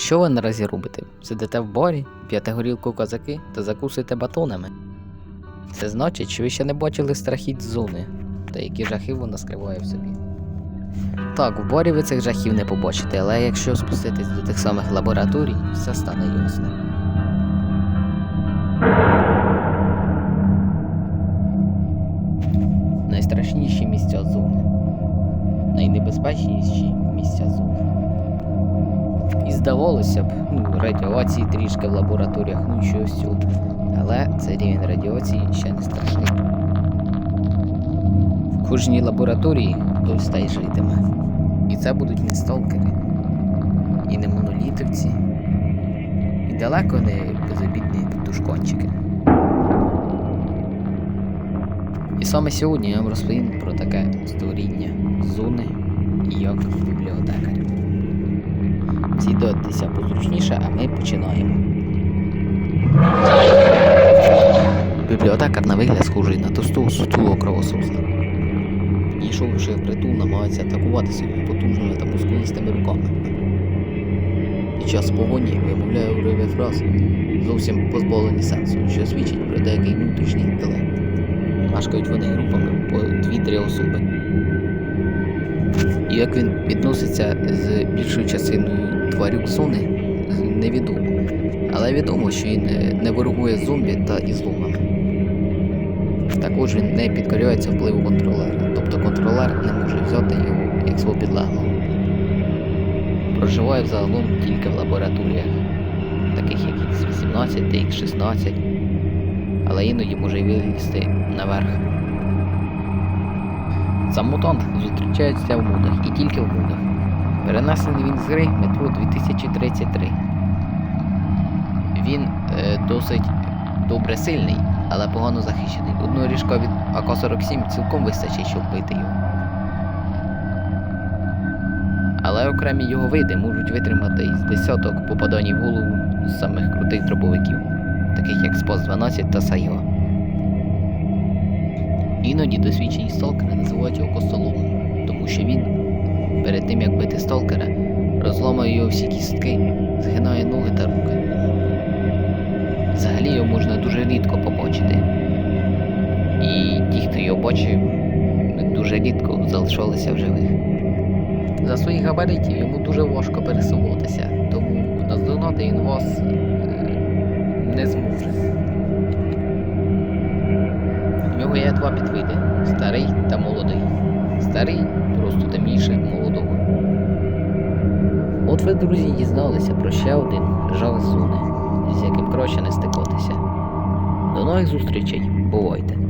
Що ви наразі робите? Сидите в барі, п'єте горілку козаки та закусуєте батонами? Це значить, що ви ще не бачили страхіть зони, та які жахи вона скриває в собі. Так, в барі ви цих жахів не побачите, але якщо спуститись до тих самих лабораторій, все стане ясно. Найстрашніші місця зони. Найнебезпечніші місця зони. І здавалося б, ну, радіації трішки в лабораторіях, ну щось цього. Але цей рівень радіації ще не страшний. В кожній лабораторії хтось та й житиме. І це будуть не сталкери, і не монолітовці, і далеко не безобідні душкончики. І саме сьогодні я вам розповім про таке створіння Сідайтеся позручніше, а ми починаємо. Бібліотекар на вигляд схожий на товстого сутулого кровососа. Йшовши впритул, намагається атакувати своїми потужними та мускулистими руками. Під час погоні вимовляє уриви фраз, зовсім позбавлені сенсу, що свідчить про деякий внутрішній інтелект. Мешкають вони групами по 2-3 особи. Як він відноситься з більшою частиною тварюк зони, невідомо. Але відомо, що він е, не ворогує зомбі та ізломами. Також він не підкоряється впливу контролера, тобто контролер не може взяти його як свого підлеглого. Проживає взагалом тільки в лабораторіях, таких як X18 та X16, але іноді може вилізти наверх. Сам мутант зустрічається в модах і тільки в модах. Перенесений він з гри метро 2033. Він е, досить добре сильний, але погано захищений. Одного ріжка від АК-47 цілком вистачить, щоб бити його. Але окремі його види можуть витримати із десяток попадань в голову з самих крутих дробовиків, таких як Спас-12 та Сайо. Іноді досвідчені сталкери називають його костоломом, тому що він, перед тим як бити сталкера, розламує його всі кістки, згинає ноги та руки. Взагалі його можна дуже рідко побачити. І ті, хто його бачив, дуже рідко залишалися в живих. За своїх габаритів йому дуже важко пересуватися, тому наздогнати він вас е, не зможе. Є два підвиди старий та молодий. Старий просто темніше молодого. От ви, друзі, дізналися про ще один жах зони, з яким краще не стикатися. До нових зустрічей, бувайте!